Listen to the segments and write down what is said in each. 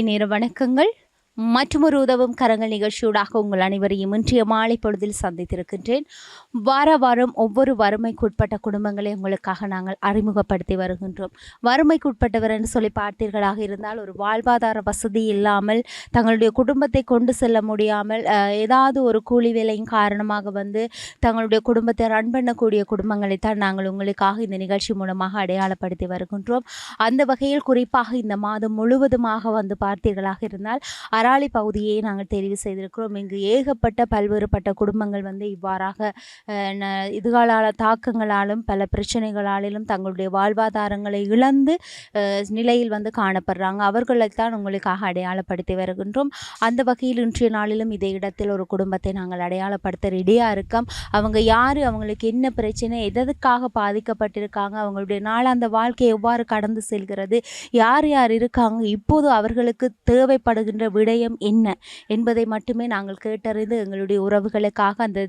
நேர வணக்கங்கள். மற்றொரு உதவும் கரங்கள் நிகழ்ச்சியூடாக உங்கள் அனைவரையும் இன்றைய மாலை பொழுதில் சந்தித்திருக்கின்றேன். வார வாரம் ஒவ்வொரு வறுமைக்குட்பட்ட குடும்பங்களை உங்களுக்காக நாங்கள் அறிமுகப்படுத்தி வருகின்றோம். வறுமைக்குட்பட்டவர் என்று சொல்லி பார்த்தீர்களாக இருந்தால் ஒரு வாழ்வாதார வசதி இல்லாமல் தங்களுடைய குடும்பத்தை கொண்டு செல்ல முடியாமல் ஏதாவது ஒரு கூலி வேலையின் காரணமாக வந்து தங்களுடைய குடும்பத்தை ரன் பண்ணக்கூடிய குடும்பங்களைத்தான் நாங்கள் உங்களுக்காக இந்த நிகழ்ச்சி மூலமாக அடையாளப்படுத்தி வருகின்றோம். அந்த வகையில் குறிப்பாக இந்த மாதம் முழுவதுமாக வந்து பார்த்தீர்களாக இருந்தால் அராலி பகுதியை நாங்கள் தெரிவு செய்திருக்கிறோம். இங்கு ஏகப்பட்ட பல்வேறுபட்ட குடும்பங்கள் வந்து இவ்வாறாக இதுகால ந- இதுகளால் தாக்கங்களாலும் பல பிரச்சனைகளாலும் தங்களுடைய வாழ்வாதாரங்களை இழந்து நிலையில் வந்து காணப்படுறாங்க. அவர்களைத்தான் உங்களுக்காக அடையாளப்படுத்தி வருகின்றோம். அந்த வகையில் இன்றைய நாளிலும் இதே இடத்தில் ஒரு குடும்பத்தை நாங்கள் அடையாளப்படுத்த ரெடியாக இருக்கோம். அவங்க யார்? அவங்களுக்கு என்ன பிரச்சனை? எதற்காக பாதிக்கப்பட்டிருக்காங்க? அவங்களுடைய நாளாந்த வாழ்க்கை எவ்வாறு கடந்து செல்கிறது? யார் யார் இருக்காங்க? இப்போது அவர்களுக்கு தேவைப்படுகின்ற விடயம் என்ன என்பதை மட்டுமே நாங்கள் கேட்டறிந்து எங்களுடைய உறவுகளுக்காக அந்த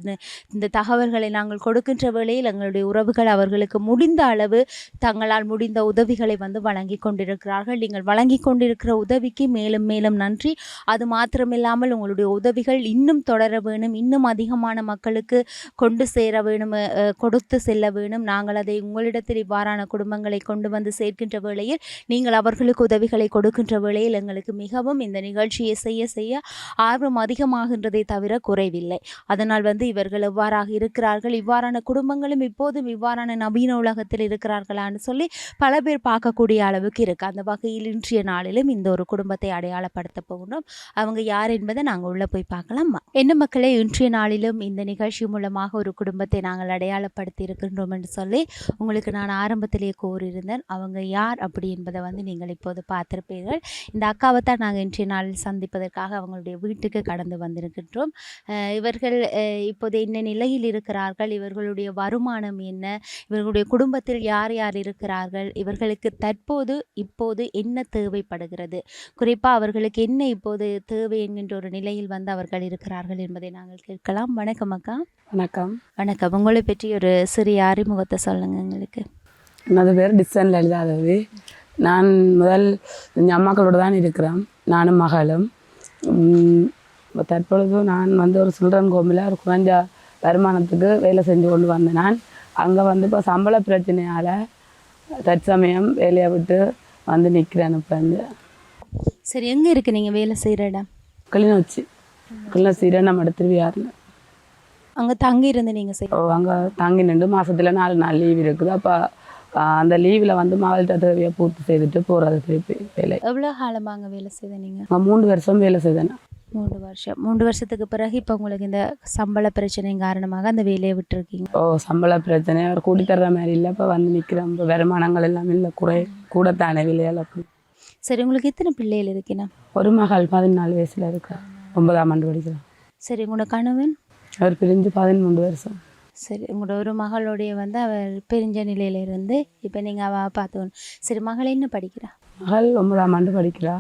இந்த- தகவல்களை நாங்கள் கொடுக்கின்ற வேளையில் எங்களுடைய உறவுகள் அவர்களுக்கு முடிந்த அளவு தங்களால் முடிந்த உதவிகளை வந்து வழங்கி கொண்டிருக்கிறார்கள். நீங்கள் வழங்கி கொண்டிருக்கிற உதவிக்கு மேலும் மேலும் நன்றி. அது மாத்திரமில்லாமல் உங்களுடைய உதவிகள் இன்னும் தொடர வேணும் இன்னும் அதிகமான மக்களுக்கு கொண்டு சேர வேணும் கொடுத்து செல்ல வேணும். நாங்கள் அதை உங்களிடத்தில் இவ்வாறான குடும்பங்களை கொண்டு வந்து சேர்க்கின்ற வேளையில் நீங்கள் அவர்களுக்கு உதவிகளை கொடுக்கின்ற வேளையில் எங்களுக்கு மிகவும் இந்த நிகழ்ச்சியை செய்ய செய்ய ஆர்வம் அதிகமாகின்றதை தவிர குறைவில்லை. அதனால் வந்து இவர்கள் எவ்வாறாக இருக்கிறார்கள். இவ்வாறான குடும்பங்களும் இப்போதும் இவ்வாறான நவீன உலகத்தில் இருக்கிறார்களான்னு சொல்லி பல பேர் பார்க்கக்கூடிய அளவுக்கு இருக்கு. அந்த வகையில் இன்றைய நாளிலும் இந்த ஒரு குடும்பத்தை அடையாளப்படுத்த போகணும் அவங்க யார் என்பதை நாங்கள் உள்ளே போய் பார்க்கலாம். என்ன மக்களே இன்றைய நாளிலும் இந்த நிகழ்ச்சி மூலமாக ஒரு குடும்பத்தை நாங்கள் அடையாளப்படுத்தி இருக்கின்றோம் என்று சொல்லி உங்களுக்கு நான் ஆரம்பத்திலேயே கூறியிருந்தேன். அவங்க யார் அப்படி என்பதை வந்து நீங்கள் இப்போது பார்த்திருப்பீர்கள். இந்த அக்காவை தான் நாங்கள் இன்றைய நாளில் சந்திப்பதற்காக அவங்களுடைய வீட்டுக்கு கடந்து வந்திருக்கின்றோம். இவர்கள் இப்போது என்ன நிலையில் இருக்கிறார்கள்? இவர்களுடைய வருமானம் என்ன? இவர்களுடைய குடும்பத்தில் யார் யார் இருக்கிறார்கள்? இவர்களுக்கு தற்போது இப்போது என்ன தேவைப்படுகிறது? குறிப்பாக அவர்களுக்கு என்ன இப்போது தேவை என்கின்ற ஒரு நிலையில் வந்து அவர்கள் இருக்கிறார்கள் என்பதை நாங்கள் கேட்கலாம். வணக்கம் அக்கா. வணக்கம். வணக்கம். உங்களை பற்றி ஒரு சிறிய அறிமுகத்தை சொல்லுங்க எங்களுக்கு. எனது பேர் டிசன் லலிதாதேவி. நான் முதல் இந்த அம்மாக்களோடு தான் இருக்கிறேன். நானும் மகளும். தற்பொழுது நான் வந்து ஒரு சில்ட்ரன் கோமில் ஒரு குறைஞ்ச வருமானத்துக்கு வேலை செஞ்சு கொண்டு வந்தேன் நான். அங்கே வந்து இப்போ சம்பள பிரச்சனையால் தற்சமயம் வேலையை விட்டு வந்து நிற்கிறேன் இப்போ வந்து. சரி எங்கே இருக்கு நீங்கள் வேலை செய்கிற இடம்? கிளிநொச்சி. கிளிநொச்சி இடம் திருவியாருங்க அங்கே தங்கி இருந்து நீங்கள் செய் ஓ அங்கே தங்கி நின்று மாதத்தில் நாலு நாள் லீவ் இருக்குது. அப்போ அந்த லீவில் வந்து மாவட்ட தேவையை பூர்த்தி செய்துட்டு போகிறது திருப்பி வேலை. எவ்வளோ காலமாக அங்கே வேலை செய்த நீங்கள் மூணு வருஷம் வேலை செய்தேன். மூன்று வருஷம். மூன்று வருஷத்துக்கு பிறகு இப்போ உங்களுக்கு இந்த சம்பள பிரச்சனையின் காரணமாக அந்த வேலையை விட்டுருக்கீங்க. ஓ சம்பள பிரச்சனை. அவர் கூட்டி தர்ற மாதிரி இல்லை. இப்போ வந்து நிற்கிறோம் இப்போ வருமானங்கள் எல்லாம் இல்லை. குறை கூடத்தானே விலையால் அப்படி. சரி உங்களுக்கு எத்தனை பிள்ளைகள் இருக்கீங்க ஒரு மகள் பதினாலு வயசில் இருக்கா. ஒன்பதாம் ஆண்டு படிக்கிறான் சரி உங்களோட கணவன்? அவர் பிரிஞ்சு பதிமூன்று வருஷம். சரி உங்களோட ஒரு மகளுடைய வந்து அவர் பிரிஞ்ச நிலையில இருந்து இப்போ நீங்கள் அவ பார்த்துக்கணும். சரி மகள் என்ன படிக்கிறா? மகள் ஒன்பதாம் ஆண்டு படிக்கிறா.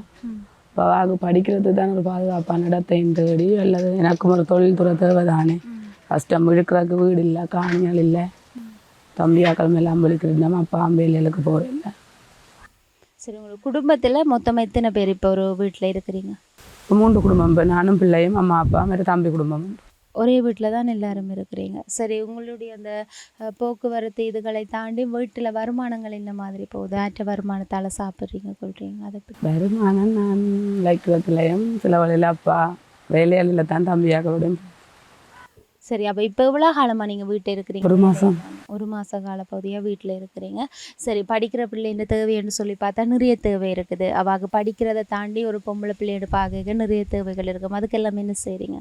இப்போ அவள் படிக்கிறது தான் ஒரு பாதுகாப்பான இடத்தையும் தேடி அல்லது எனக்கும் ஒரு தொழில்துறை தேவை தானே கஷ்டம் இழுக்கிறதுக்கு வீடு இல்லை காணிகள் இல்லை. தம்பியாக்கள் எல்லாம் விழிக்கிறது நம்ம அப்பா வேலைகளுக்கு போகிறதில்ல சரி உங்களுக்கு குடும்பத்தில் மொத்தமாக எத்தனை பேர் இப்போ ஒரு வீட்டில் இருக்கிறீங்க? மூன்று குடும்பம் இப்போ நானும் பிள்ளையும் அம்மா அப்பா மாதிரி தம்பி குடும்பம். உண்டு. ஒரே வீட்டில் தான் எல்லாரும் இருக்கிறீங்க. சரி உங்களுடைய அந்த போக்குவரத்து இதுகளை தாண்டி வீட்டில் வருமானங்கள் என்ன மாதிரி போகுது? ஆற்ற வருமானத்தால் சாப்பிட்றீங்க கொள்றீங்க அதை வருமானம் நான் லைக்கிறதுலையும் சில வழியில் அப்பா வேலையாளில் தான் தம்பியாக்களோடையும் சரி அப்போ இப்போ எவ்வளோ காலமாக நீங்கள் வீட்டில் இருக்கிறீங்க? ஒரு மாதம் ஒரு மாத கால பகுதியாக வீட்டில் இருக்கிறீங்க. சரி படிக்கிற பிள்ளைன்ற தேவைன்னு சொல்லி பார்த்தா நிறைய தேவை இருக்குது. அவாக படிக்கிறதை தாண்டி ஒரு பொம்பளை பிள்ளையோட பார்க்க நிறைய தேவைகள் இருக்கும். அதுக்கெல்லாம் என்ன செய்கிறீங்க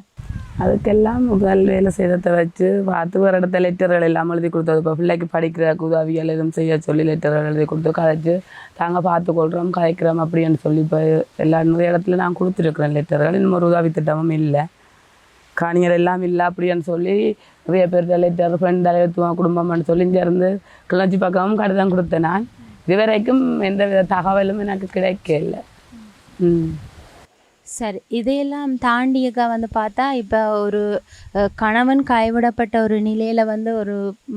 அதுக்கெல்லாம் முதல் வேலை செய்ததை வச்சு பார்த்து ஒரு இடத்த லெட்டர்கள் எல்லாம் எழுதி கொடுத்தது இப்போ பிள்ளைக்கு படிக்கிற உதவிகள் எதுவும் செய்ய சொல்லி லெட்டர்கள் எழுதி கொடுத்து கதைச்சு நாங்கள் பார்த்துக்கொள்கிறோம் கதைக்கிறோம் அப்படின்னு சொல்லி இப்போ எல்லா நிறைய இடத்துல நான் கொடுத்துருக்குறேன் லெட்டர்கள் இன்னும் ஒரு உதவி திட்டமும் இல்லை. காணிகள் எல்லாம் இல்லை அப்படின்னு சொல்லி நிறைய பேர் லெட்டர் ஃப்ரெண்ட் தலைவத்துவம் குடும்பம்னு சொல்லி இங்கேருந்து கிளர்ச்சி பக்கமும் கடிதம் கொடுத்தேன் நான். இதுவரைக்கும் எந்த வித தகவலும் எனக்கு கிடைக்கல. ம். சரி இதையெல்லாம் தாண்டியக்கா வந்து பார்த்தா இப்போ ஒரு கணவன் கைவிடப்பட்ட ஒரு நிலையில் வந்து ஒரு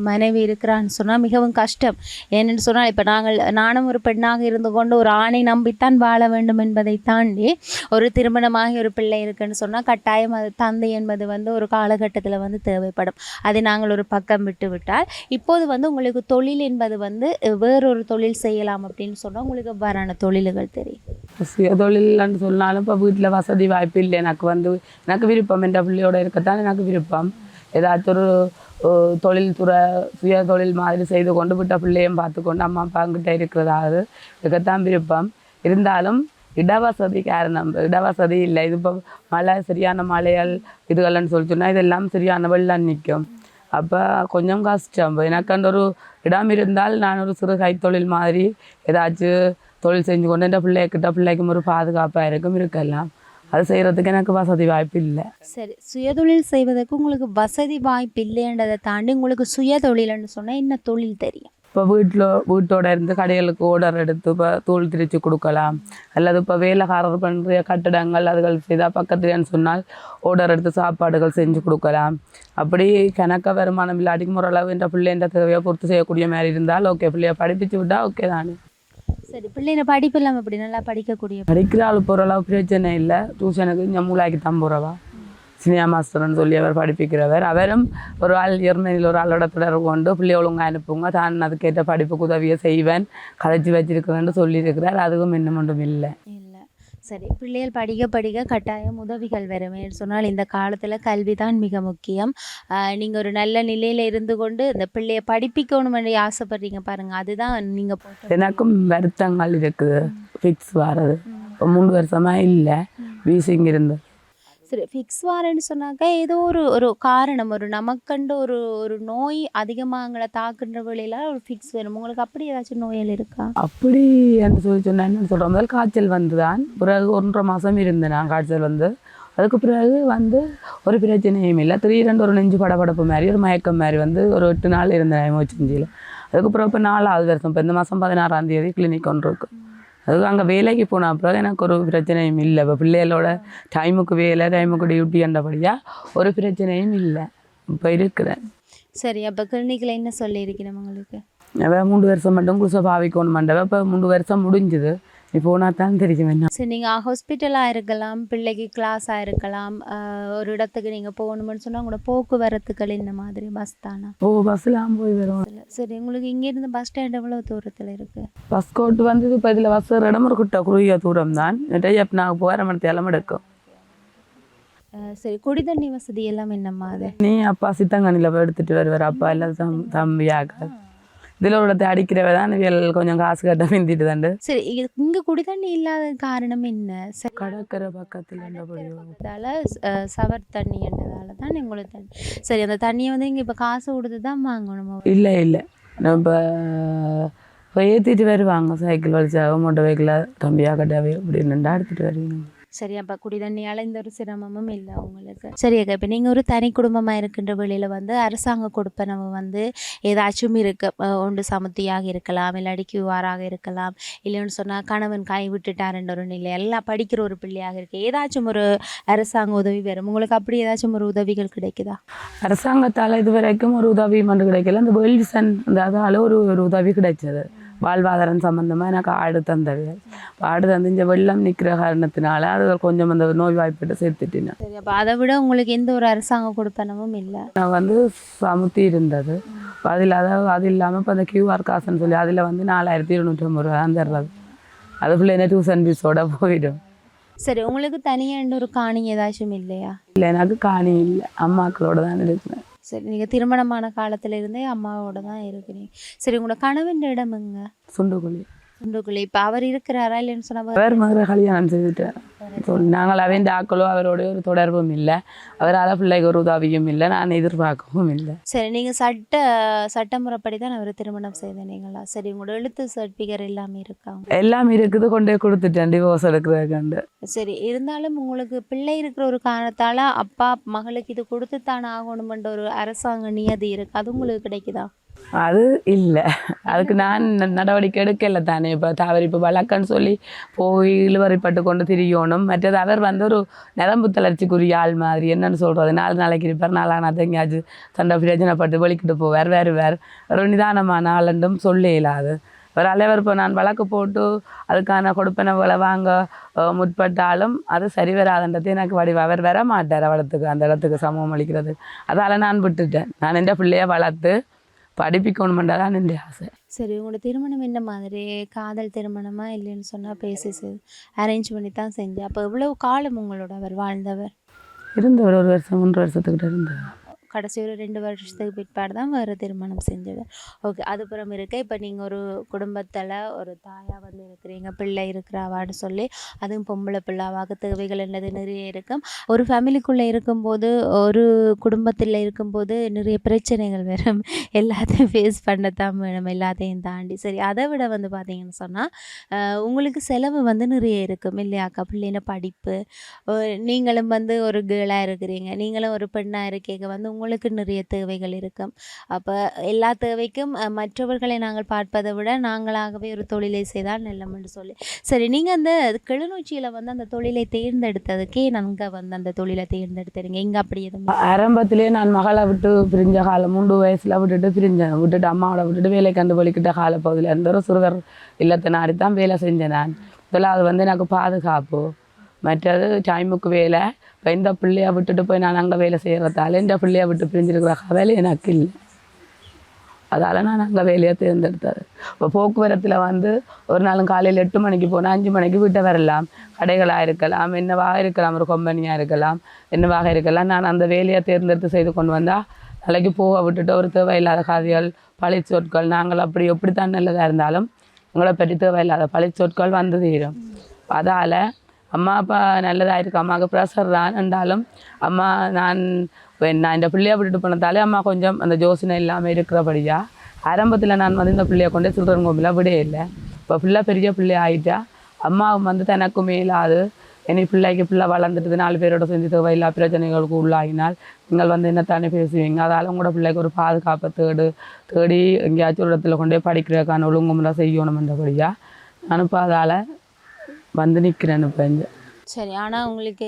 மனைவி இருக்கிறான்னு சொன்னால் மிகவும் கஷ்டம். ஏன்னு சொன்னால் இப்போ நாங்கள் நானும் ஒரு பெண்ணாக இருந்து கொண்டு ஒரு ஆணை நம்பித்தான் வாழ வேண்டும் என்பதை தாண்டி ஒரு திருமணமாகி ஒரு பிள்ளை இருக்குன்னு சொன்னால் கட்டாயம் அது தந்தை என்பது வந்து ஒரு காலகட்டத்தில் வந்து தேவைப்படும். அதை நாங்கள் ஒரு பக்கம் விட்டு விட்டால் இப்போது வந்து உங்களுக்கு தொழில் என்பது வந்து வேறொரு தொழில் செய்யலாம் அப்படின்னு சொன்னால் உங்களுக்கு எவ்வாறான தொழில்கள் தெரியும். தொழில் தொழில்னு சொன்னாலும் இப்போ வீட்டில் வீட்டில் வசதி வாய்ப்பு இல்லை. எனக்கு வந்து எனக்கு விருப்பம் என்ற பிள்ளையோட இருக்கத்தான் எனக்கு விருப்பம். ஏதாச்சும் ஒரு தொழில் துறை சுய தொழில் மாதிரி செய்து கொண்டு விட்ட பிள்ளையும் பார்த்துக்கொண்டு அம்மா அப்பாங்கிட்ட இருக்கிறதாவது இருக்கத்தான் விருப்பம். இருந்தாலும் இடவசதி காரணம் இடவசதி இல்லை. இது இப்போ மழை சரியான மழையால் இதுகள்னு சொல்லி சொன்னால் இதெல்லாம் சரியான வெள்ளம் நிற்கும். அப்போ கொஞ்சம் கஷ்டம். எனக்கு அந்த ஒரு இடம் இருந்தால் நான் ஒரு சிறு கைத்தொழில் மாதிரி ஏதாச்சும் தொழில் செஞ்சு கொண்டு என் பிள்ளைகிட்ட பிள்ளைக்கும் ஒரு பாதுகாப்பாக இருக்கும் இருக்கலாம் அது செய்கிறதுக்கு எனக்கு வசதி வாய்ப்பு இல்லை சரி சுயதொழில் செய்வதற்கு உங்களுக்கு வசதி வாய்ப்பு இல்லைன்றதை தாண்டி உங்களுக்கு சுயதொழில்னு சொன்னால் என்ன தொழில் தெரியும் இப்போ வீட்டில் வீட்டோட இருந்து கடைகளுக்கு ஓர்டர் எடுத்து இப்போ தூள் திரிச்சு கொடுக்கலாம் அல்லது இப்போ வேலைக்காரர் பண்ணுற கட்டடங்கள் அதுகள் செய்தால் பக்கத்துலன்னு சொன்னால் ஓர்டர் எடுத்து சாப்பாடுகள் செஞ்சு கொடுக்கலாம் அப்படி கணக்க வருமானம் இல்லாட்டிக்கும் ஓரளவு என்ற பிள்ளைன்ற தேவையை பூர்த்தி செய்யக்கூடிய மாதிரி இருந்தால் ஓகே பிள்ளைய படிப்பிச்சு விட்டா ஓகே தானே சரி பிள்ளைங்க படிப்பு இல்லாமல் அப்படி நல்லா படிக்கக்கூடிய படிக்கிற ஆள் போகிறளவு பிரச்சனை இல்லை. டியூஷனுக்கு மூளாக்கி தான் போகிறவா சினியா மாஸ்டர்னு சொல்லி அவர் படிப்பிக்கிறவர். அவரும் ஒரு ஆள் ஜெர்மனியில் ஒரு ஆளோட தொடர்பு கொண்டு பிள்ளை ஒழுங்கா அனுப்புங்க. தான் அதுக்கேற்ற படிப்புக்கு உதவியை செய்வேன். கதைச்சி வச்சிருக்கிறேன்னு சொல்லியிருக்கிறார். அதுவும் இன்னும் ஒன்றும் இல்லை. சரி. பிள்ளைகள் படிக்க படிக்க கட்டாயம் உதவிகள் வரும். சொன்னால் இந்த காலத்தில் கல்வி தான் மிக முக்கியம். நீங்கள் ஒரு நல்ல நிலையில் இருந்து கொண்டு இந்த பிள்ளைய படிப்பிக்கணும்னு ஆசைப்படுறீங்க பாருங்கள் அதுதான் நீங்கள் எனக்கும் வருத்தங்கள் இருக்குது. ஃபிக்ஸ் வர்றது. இப்போ மூணு வருஷமாக இல்லை. வீசிங் இருந்தது சரி ஃபிக்ஸ் வாரன்னு சொன்னாக்கா ஏதோ ஒரு ஒரு காரணம் ஒரு நமக்கண்டு ஒரு ஒரு நோய் அதிகமாக எங்களை தாக்குன்ற வேளையில ஒரு ஃபிக்ஸ் வேணும். உங்களுக்கு அப்படி ஏதாச்சும் நோயல் இருக்கா? அப்படி என்று சொல்லி சொன்னேன் என்ன சொல்கிறேன் முதல் காய்ச்சல் வந்து தான் பிறகு ஒன்றரை மாதம் இருந்தேன் நான் காய்ச்சல் வந்து. அதுக்கு பிறகு வந்து ஒரு பிரச்சனையும் இல்லை. திடீரென்று ஒரு நெஞ்சு படபடப்பு மாதிரி ஒரு மயக்கம் மாதிரி வந்து ஒரு எட்டு நாள் இருந்தேன் எமர்ஜென்சியில் அதுக்கப்புறம் இப்போ நாலாவது வருஷம் இப்போ இந்த மாதம் பதினாறாம் தேதி கிளினிக் ஒன்று இருக்குது அதுக்கு அங்கே வேலைக்கு போன பிறகு எனக்கு ஒரு பிரச்சனையும் இல்லை. இப்போ பிள்ளைகளோட டைமுக்கு வேலை டைமுக்கு டியூட்டி என்றபடியாக ஒரு பிரச்சனையும் இல்லை. இப்போ இருக்கிறேன். சரி அப்போ கிளினிக்கில் என்ன சொல்லியிருக்கிறேன் உங்களுக்கு? மூன்று வருஷம் மட்டும் குளிச பாவிக்கணும் மண்டபம் இப்போ மூன்று வருஷம் முடிஞ்சுது. நீ போனால் தான் தெரியும் என்ன. சரி நீங்கள் ஹாஸ்பிட்டலாக இருக்கலாம் பிள்ளைக்கு கிளாஸாக இருக்கலாம் ஒரு இடத்துக்கு நீங்கள் போகணும்னு சொன்னால் உங்களோட போக்குவரத்துகள் இந்த மாதிரி பஸ் தானா? ஓ பஸ்லாம் போய் வரும் சரி உங்களுக்கு இங்கேருந்து பஸ் ஸ்டாண்ட் எவ்வளோ தூரத்தில் இருக்குது பஸ் கோட்டு வந்து இப்போ இதில் பஸ் இடம் ஒரு குட்ட குறுகிய தூரம் தான் நிறைய நாங்கள் போகிற மணி தேலம் எடுக்கும். சரி குடி தண்ணி வசதி எல்லாம் என்னம்மா அது நீ அப்பா சித்தங்கனியில் போய் எடுத்துட்டு வருவார். அப்பா எல்லாம் தம் தம்பியாக. இதில் உள்ளத்தை அடிக்கிறவ தான் இவியல் கொஞ்சம் காசு கட்ட பிந்திட்டு தாண்டு சரி இங்கே குடி தண்ணி இல்லாத காரணம் என்ன கடற்கரை பக்கத்தில் சவர் தண்ணி என்றதால தான் உங்களுக்கு தண்ணி சரி அந்த தண்ணியை வந்து இங்கே இப்போ காசு கொடுத்து தான் வாங்கணும் இல்லை இல்லை நம்ம இப்போ ஏற்றிட்டு வருவாங்க சைக்கிள் வலிச்சாக மோட்டர் வெஹிக்கிளில் தம்பியாக கட்டாவே அப்படின்னு எடுத்துகிட்டு வருவீங்க சரி அப்போ குடி தண்ணியால் இந்த ஒரு சிரமமும் இல்லை உங்களுக்கு. சரி அக்கா இப்போ நீங்கள் ஒரு தனி குடும்பமாக இருக்கின்ற வெளியில் வந்து அரசாங்க கொடுப்பனவு வந்து ஏதாச்சும் இருக்க. ஒன்று சமுத்தியாக இருக்கலாம் இல்லாட்டி கியூஆராக இருக்கலாம். இல்லைன்னு சொன்னால் கணவன் கை விட்டுட்டாருன்ற ஒரு நிலை எல்லாம் படிக்கிற ஒரு பிள்ளையாக இருக்கு. ஏதாச்சும் ஒரு அரசாங்க உதவி வரும் உங்களுக்கு அப்படி ஏதாச்சும் ஒரு உதவிகள் கிடைக்குதா? அரசாங்கத்தால் இது வரைக்கும் ஒரு உதவி மட்டும் கிடைக்கல. அந்த வேல்விசன் அந்த அதால் ஒரு ஒரு உதவி கிடைச்சது. வாழ்வாதாரம் சம்மந்தமாக எனக்கு ஆடு தந்தது. ஆடு தந்து இந்த வெள்ளம் நிற்கிற காரணத்தினால அது கொஞ்சம் அந்த நோய் வாய்ப்பிட்டு சேர்த்துட்டேன் சரி அப்போ அதை விட உங்களுக்கு எந்த ஒரு அரசாங்க கொடுப்பனவும் இல்லை. நான் வந்து சமுத்தி இருந்தது. அதில் அதாவது அது இல்லாமல் இப்போ அந்த கியூஆர் காசுன்னு சொல்லி அதில் வந்து நாலாயிரத்தி இருநூற்றம்பது ரூபா தர்றது. அது ஃபுல்லாக என்ன டியூஷன் ஃபீஸோட போயிடும். சரி உங்களுக்கு தனியாக ஒரு காணி ஏதாச்சும் இல்லையா? இல்லை எனக்கு காணி இல்லை. அம்மாக்களோட தான் இருக்கிறேன் சரி நீங்கள் திருமணமான காலத்திலிருந்தே அம்மாவோட தான் இருக்கிறீங்க. சரி உங்களோட கணவன் இடம் எங்க? சுண்டுகுழி சுண்டுக்குள்ளே இப்போ அவர் இருக்கிறாரா இல்லைன்னு சொன்னா அவர் மதுரை கல்யாணம் செய்துட்டார் நாங்கள் அவன் ஆக்களோ அவரோட ஒரு தொடர்பும் இல்லை. அவரால் பிள்ளைக்கு ஒரு உதவியும் இல்லை. நான் எதிர்பார்க்கவும் இல்லை. சரி நீங்கள் சட்ட சட்டமுறைப்படி தான் அவர் திருமணம் செய்தீங்களா சரி உங்களோட எழுத்து சர்டிஃபிகேட் எல்லாமே இருக்காங்க எல்லாம் இருக்குது கொண்டே கொடுத்துட்டேன். டிவோர்ஸ் எடுக்கிறதுக்கு சரி இருந்தாலும் உங்களுக்கு பிள்ளை இருக்கிற ஒரு காரணத்தால அப்பா மகளுக்கு இது கொடுத்து தானே ஆகணுமென்ற ஒரு அரசாங்க நியதி இருக்கு. அது உங்களுக்கு கிடைக்குதா? அது இல்லை. அதுக்கு நான் நடவடிக்கை எடுக்கலை தானே. இப்போ அவர் இப்போ வழக்கன்னு சொல்லி போய் இழுவறைப்பட்டு கொண்டு திரியணும். மற்றது அவர் வந்து ஒரு நரம்பு தளர்ச்சிக்குரிய ஆள் மாதிரி. என்னன்னு சொல்கிறது நாலு நாளைக்கு இருப்பார். நாளான எங்கேயாச்சும் சண்டை பிரயோஜனப்பட்டு வெளிக்கிட்டு போவார். வேறு வேறு ஒரு நிதானமான ஆளுண்டும் சொல்ல இயலாது ஒரு அலைவர் இப்போ நான் வழக்கு போட்டு அதுக்கான கொடுப்பனவுகளை வாங்க முற்பட்டாலும் அது சரி வராதுன்றது எனக்கு வடிவ. அவர் வர மாட்டார் அவளத்துக்கு அந்த இடத்துக்கு சமூகம் அளிக்கிறது. அதால் நான் விட்டுட்டேன். நான் என் பிள்ளைய வளர்த்து படிப்பிக்கணுமெண்டா தான் என் ஆசை. சரி உங்களோட திருமணம் என்ன மாதிரி? காதல் திருமணமா இல்லைன்னு சொன்னால் பேசி அரேஞ்ச் பண்ணி தான் செஞ்சேன். அப்போ எவ்வளவு காலம் உங்களோட அவர் வாழ்ந்தவர்? இருந்தவர் ஒரு வருஷம் மூன்று வருஷத்துக்கிட்ட இருந்தவர். கடைசி ஒரு ரெண்டு வருஷத்துக்கு பிற்பாடு தான் வேறு திருமணம் செஞ்சது. ஓகே அதுப்புறம் இருக்க இப்போ நீங்கள் ஒரு குடும்பத்தில் ஒரு தாயாக வந்து இருக்கிறீங்க பிள்ளை இருக்கிறாவான்னு சொல்லி அதுவும் பொம்பளை பிள்ளாவாக தேவைகள் என்னது நிறைய இருக்கும். ஒரு ஃபேமிலிக்குள்ளே இருக்கும்போது ஒரு குடும்பத்தில் இருக்கும்போது நிறைய பிரச்சனைகள் வரும். எல்லாத்தையும் ஃபேஸ் பண்ணத்தான் வேணும் எல்லாத்தையும் தாண்டி. சரி அதை விட வந்து பார்த்தீங்கன்னு சொன்னால் உங்களுக்கு செலவு வந்து நிறைய இருக்கும் இல்லையாக்கா பிள்ளைன படிப்பு நீங்களும் வந்து ஒரு கேர்ளாக இருக்கிறீங்க நீங்களும் ஒரு பெண்ணாக இருக்கீங்க வந்து உங்களுக்கு நிறைய தேவைகள் இருக்கும். அப்போ எல்லா தேவைக்கும் மற்றவர்களை நாங்கள் பார்ப்பதை விட நாங்களாகவே ஒரு தொழிலை செய்தால் நல்லமென்று சொல்லி. சரி நீங்கள் அந்த கிளிநொச்சியில் வந்து அந்த தொழிலை தேர்ந்தெடுத்ததுக்கே நாங்கள் வந்து அந்த தொழிலை தேர்ந்தெடுத்துறீங்க இங்கே அப்படி எதுவும் ஆரம்பத்திலே நான் மகளை விட்டு பிரிஞ்ச காலம் மூன்று வயசில் விட்டுட்டு பிரிஞ்சேன். விட்டுட்டு அம்மாவோட விட்டுட்டு வேலை கண்டு வலிக்கிட்ட காலப்பகுதியில் இருந்த ஒரு சிறுவர் இல்லத்தினாடி தான் வேலை செஞ்சேன் நான். முதலாவது வந்து எனக்கு பாதுகாப்பு. மற்றது டைமுக்கு வேலை இப்போ இந்த பிள்ளைய விட்டுட்டு போய் நான் அங்கே வேலை செய்கிறதால இந்த பிள்ளைய விட்டு பிரிஞ்சிருக்கிற வேலை எனக்கு இல்லை. அதால் நான் அங்கே வேலையை தேர்ந்தெடுத்தது. இப்போ போக்குவரத்தில் வந்து ஒரு நாளும் காலையில் எட்டு மணிக்கு போனால் அஞ்சு மணிக்கு வீட்டை வரலாம். கடைகளாக இருக்கலாம் என்னவாக இருக்கலாம் ஒரு கம்பெனியாக இருக்கலாம் என்னவாக இருக்கலாம். நான் அந்த வேலையை தேர்ந்தெடுத்து செய்து கொண்டு வந்தால் நாளைக்கு போக விட்டுட்டு ஒரு தேவையில்லாத காதிகள் பழி சொற்கள் நாங்கள் அப்படி எப்படித்தான் நல்லதாக இருந்தாலும் உங்களை பற்றி தேவையில்லாத பழி சொற்கள் வந்து தீரும். அதால் அம்மா அப்பா நல்லதாக இருக்கு? அம்மாவுக்கு ப்ரெஷர் தான். என்றாலும் அம்மா நான் நான் இந்த பிள்ளையை விட்டுட்டு போனதாலே அம்மா கொஞ்சம் அந்த யோசனை இல்லாமல் இருக்கிறபடியா ஆரம்பத்தில் நான் வந்து இந்த பிள்ளையை கொண்டு சில்ட்ரன் கோமில் விடே இல்லை. இப்போ பிள்ளை பெரிய பிள்ளை ஆகிட்டா அம்மாவும் வந்து தனக்கு மேலாது. இனி பிள்ளைக்கு பிள்ளை வளர்ந்துட்டு நாலு பேரோட சேர்ந்து தேவையில்லா பிரச்சனைகளுக்கு உள்ளாகினால் நீங்கள் வந்து என்ன தானே பேசுவீங்க? அதால் உங்களோட பிள்ளைக்கு ஒரு பாதுகாப்பை தேடு தேடி எங்கேயாச்சும் ஒரு இடத்துல கொண்டு போய் படிக்கிறதுக்கான ஒழுங்குமுறை செய்யணுமென்றபடியா நான் இப்போ அதால் வந்து நிற்கிறேன்னு இப்போ சரி. ஆனால் உங்களுக்கு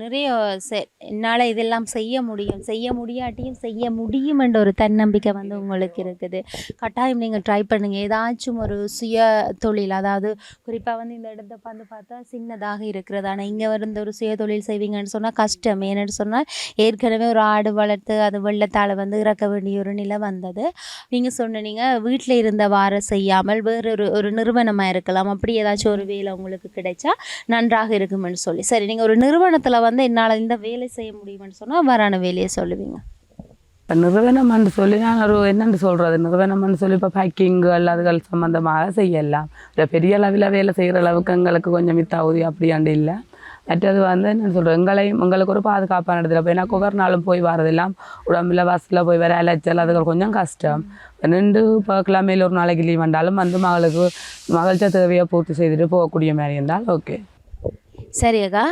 நிறைய செ என்னால் இதெல்லாம் செய்ய முடியும். செய்ய முடியாட்டியும் செய்ய முடியும் என்ற ஒரு தன்னம்பிக்கை வந்து உங்களுக்கு இருக்குது. கட்டாயம் நீங்கள் ட்ரை பண்ணுங்கள் ஏதாச்சும் ஒரு சுய தொழில் அதாவது குறிப்பாக வந்து இந்த இடத்த வந்து பார்த்தா சின்னதாக இருக்கிறது ஆனால் இங்கே வந்து ஒரு சுய தொழில் செய்வீங்கன்னு சொன்னால் கஷ்டம். ஏன்னு சொன்னால் ஏற்கனவே ஒரு ஆடு வளர்த்து அது வெள்ளத்தால் வந்து இறக்க வேண்டிய ஒரு நிலை வந்தது. நீங்கள் சொன்னீங்க வீட்டில் இருந்த வார செய்யாமல் வேறொரு ஒரு நிறுவனமாக இருக்கலாம். அப்படி ஏதாச்சும் ஒரு வேலை உங்களுக்கு கிடைச்சா நன்றாக இருக்குமென்னு சொல்லி. சரி நீங்கள் ஒரு நிறுவனத்தில் வந்து என்னால் இந்த வேலை செய்ய முடியுமென்னு சொன்னால் வரான வேலையை சொல்லுவீங்க. இப்போ நிறுவனம்னு சொல்லி நான் ஒரு என்னென்னு சொல்கிறது நிறுவனம்னு சொல்லி இப்போ பேக்கிங்கு அதுகள் சம்மந்தமாக செய்யலாம். இல்லை பெரிய அளவில் வேலை செய்கிற அளவுக்கு எங்களுக்கு கொஞ்சம் மித்தாவுதி அப்படியாண்டு இல்லை. மற்றது வந்து என்ன சொல்கிறேன் எங்களையும் எங்களுக்கு ஒரு பாதுகாப்பான இடத்துல போய் நான் ஒவ்வொரு நாளும் போய் வரதெல்லாம் உடம்புல பஸ்ஸில் போய் வர அலைச்சல் அதுகள் கொஞ்சம் கஷ்டம். நின்று இப்போ கிழமையில் ஒரு நாளைக்கு லீவ் வந்தாலும் வந்து மகளுக்கு மகள்கிட்ட தேவையை பூர்த்தி செய்துட்டு போகக்கூடிய மாதிரி இருந்தால் ஓகே சரி அக்கா.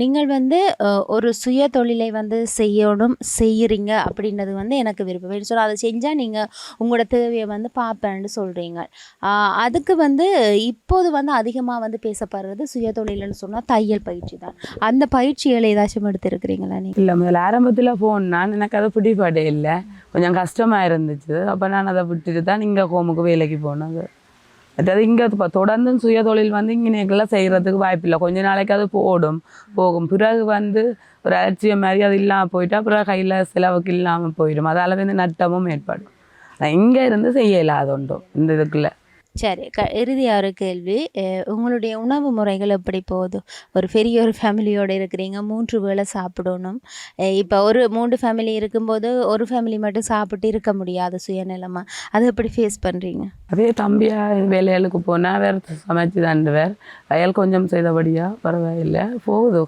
நீங்கள் வந்து ஒரு சுய தொழிலை வந்து செய்யணும் செய்கிறீங்க அப்படின்றது வந்து எனக்கு விருப்பம். சொல்ல அதை செஞ்சால் நீங்கள் உங்களோட தேவையை வந்து பார்ப்பேன்னு சொல்கிறீங்க அதுக்கு வந்து இப்போது வந்து அதிகமாக வந்து பேசப்படுறது சுய தொழில்னு சொன்னால் தையல் பயிற்சி தான். அந்த பயிற்சிகளை ஏதாச்சும் எடுத்துருக்கிறீங்களா நீங்கள் இல்லை முதல்ல ஆரம்பத்தில் போனால் எனக்கு அது பிடிப்பாடே இல்லை. கொஞ்சம் கஷ்டமாக இருந்துச்சு. அப்போ நான் அதை விட்டுட்டு தான் இங்கே ஹோமுக்கு வேலைக்கு போனது. அதாவது இங்கே இப்போ தொடர்ந்து சுய தொழில் வந்து இங்கேக்கெல்லாம் செய்கிறதுக்கு வாய்ப்பில்லை. கொஞ்ச நாளைக்கு அது போடும் போகும். பிறகு வந்து ஒரு அலட்சியம் மாதிரி அது இல்லாமல் போயிட்டா பிறகு கையில் செலவுக்கு இல்லாமல் போயிடும். அதால் வந்து நட்டமும் ஏற்படும். இங்கே இருந்து செய்யலாம் அது ஒன்றும். இந்த இதுக்குள்ளே. சரி க இறுதியாக ஒரு கேள்வி. உங்களுடைய உணவு முறைகள் எப்படி போகுது? ஒரு பெரிய ஒரு ஃபேமிலியோடு இருக்கிறீங்க மூன்று வேளை சாப்பிடணும். இப்போ ஒரு மூன்று ஃபேமிலி இருக்கும்போது ஒரு ஃபேமிலி மட்டும் சாப்பிட்டு இருக்க முடியாது சுயநலமாக அதை எப்படி ஃபேஸ் பண்ணுறீங்க அதே தம்பியாக வேலைகளுக்கு போனால் வேறு சமைச்சு தாண்டுவார் வயல் கொஞ்சம் செய்தபடியா பரவாயில்லை. போகுது.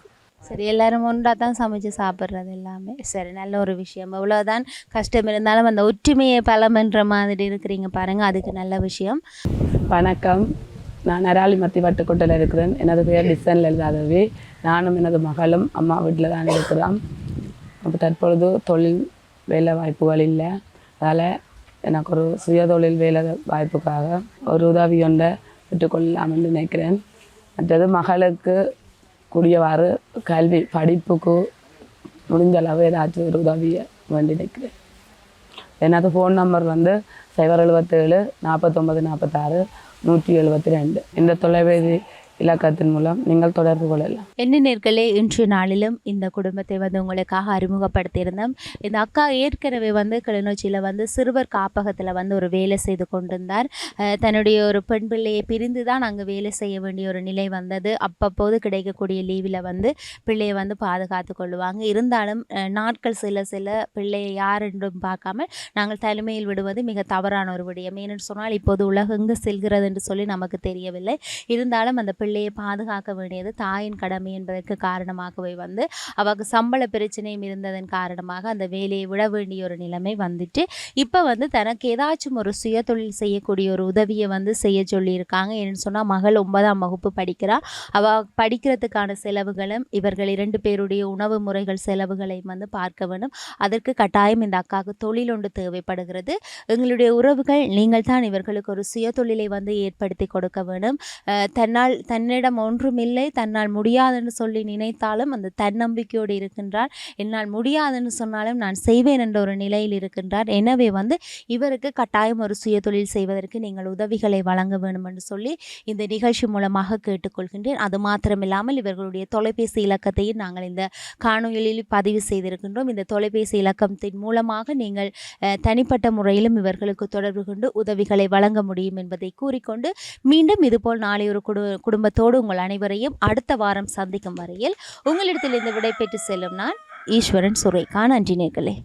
சரி எல்லாரும் ஒன்றா தான் சமைச்சு சாப்பிட்றது எல்லாமே. சரி நல்ல ஒரு விஷயம். இவ்வளோதான் கஷ்டம் இருந்தாலும் அந்த ஒற்றுமையை பலம்ன்ற மாதிரி இருக்கிறீங்க பாருங்கள் அதுக்கு நல்ல விஷயம். வணக்கம். நான் நராளி மத்தி வட்டுக்கோட்டையில் இருக்கிறேன். எனது பெயர் டிசன் லலிதாதவி. நானும் எனது மகளும் அம்மா வீட்டில் தான் இருக்கிறோம். அப்போ தற்பொழுது தொழில் வேலை வாய்ப்புகள் இல்லை. அதால் எனக்கு ஒரு சுயதொழில் வேலை வாய்ப்புக்காக ஒரு உதவி ஒன்றை பெற்றுக்கொள்ளலாம்னு நினைக்கிறேன். மற்றது மகளுக்கு கூடியவாறு கல்வி படிப்புக்கு முடிஞ்ச அளவு ஏதாச்சும் ஒரு உதவியை வேண்டி நிற்கிறேன் எனது ஃபோன் நம்பர் வந்து சைபர் எழுபத்தேழு நாற்பத்தொம்பது நாற்பத்தாறு நூற்றி எழுபத்தி ரெண்டு. இந்த தொலைபேசி இலக்கத்தின் மூலம் நீங்கள் தொடர்பு கொள்ளலாம். என்ன நேர்களே இன்று நாளிலும் இந்த குடும்பத்தை வந்து உங்களுக்காக அறிமுகப்படுத்தியிருந்தோம். இந்த அக்கா ஏற்கனவே வந்து கிளிநொச்சியில் வந்து சிறுவர் காப்பகத்தில் வந்து ஒரு வேலை செய்து கொண்டிருந்தார். தன்னுடைய ஒரு பெண் பிள்ளையை பிரிந்து தான் அங்கே வேலை செய்ய வேண்டிய ஒரு நிலை வந்தது. அப்பப்போது கிடைக்கக்கூடிய லீவில் வந்து பிள்ளையை வந்து பாதுகாத்து கொள்ளுவாங்க இருந்தாலும் நாட்கள் சில சில பிள்ளையை யார் என்றும் பார்க்காம நாங்கள் தலைமையில் விடுவது மிக தவறான ஒரு விடயம். ஏனென்று சொன்னால் இப்போது உலகெங்கு செல்கிறது என்று சொல்லி நமக்கு தெரியவில்லை. இருந்தாலும் அந்த பிள்ளையை பாதுகாக்க வேண்டியது தாயின் கடமை என்பதற்கு காரணமாகவே வந்து அவருக்கு சம்பள பிரச்சனையும் இருந்ததன் காரணமாக அந்த வேலையை விட வேண்டிய ஒரு நிலைமை வந்துட்டு இப்போ வந்து தனக்கு ஏதாச்சும் ஒரு சுய தொழில் செய்யக்கூடிய ஒரு உதவியை வந்து செய்ய சொல்லியிருக்காங்க. ஏன்னு சொன்னால் மகள் ஒன்பதாம் வகுப்பு படிக்கிறா அவள் படிக்கிறதுக்கான செலவுகளும் இவர்கள் இரண்டு பேருடைய உணவு முறைகள் செலவுகளையும் வந்து பார்க்க வேண்டும். அதற்கு கட்டாயம் இந்த அக்காவுக்கு தொழில் ஒன்று தேவைப்படுகிறது. எங்களுடைய உறவுகள் நீங்கள் தான் இவர்களுக்கு ஒரு சுய தொழிலை வந்து ஏற்படுத்தி கொடுக்க வேண்டும். தன்னால் தன்னால் தன்னிடம் ஒன்றுமில்லை தன்னால் முடியாதுன்னு சொல்லி நினைத்தாலும் அந்த தன்னம்பிக்கையோடு இருக்கின்றார். என்னால் முடியாதுன்னு சொன்னாலும் நான் செய்வேன் என்ற ஒரு நிலையில் இருக்கின்றார். எனவே வந்து இவருக்கு கட்டாயம் ஒரு சுய தொழில் செய்வதற்கு நீங்கள் உதவிகளை வழங்க வேண்டும் என்று சொல்லி இந்த நிகழ்ச்சி மூலமாக கேட்டுக்கொள்கின்றேன். அது மாத்திரமில்லாமல் இவர்களுடைய தொலைபேசி இலக்கத்தையும் நாங்கள் இந்த காணொலியில் பதிவு செய்திருக்கின்றோம். இந்த தொலைபேசி இலக்கத்தின் மூலமாக நீங்கள் தனிப்பட்ட முறையிலும் இவர்களுக்கு தொடர்பு கொண்டு உதவிகளை வழங்க முடியும் என்பதை கூறிக்கொண்டு மீண்டும் இதுபோல் நாளை ஒரு குடும்ப குடும்பத்தோடு உங்கள் அனைவரையும் அடுத்த வாரம் சந்திக்கும் வரையில் உங்களிடத்தில் இந்த விடை பெற்று செல்லும் நான் ஈஸ்வரன் சுரேகா. நன்றி நேர்களே.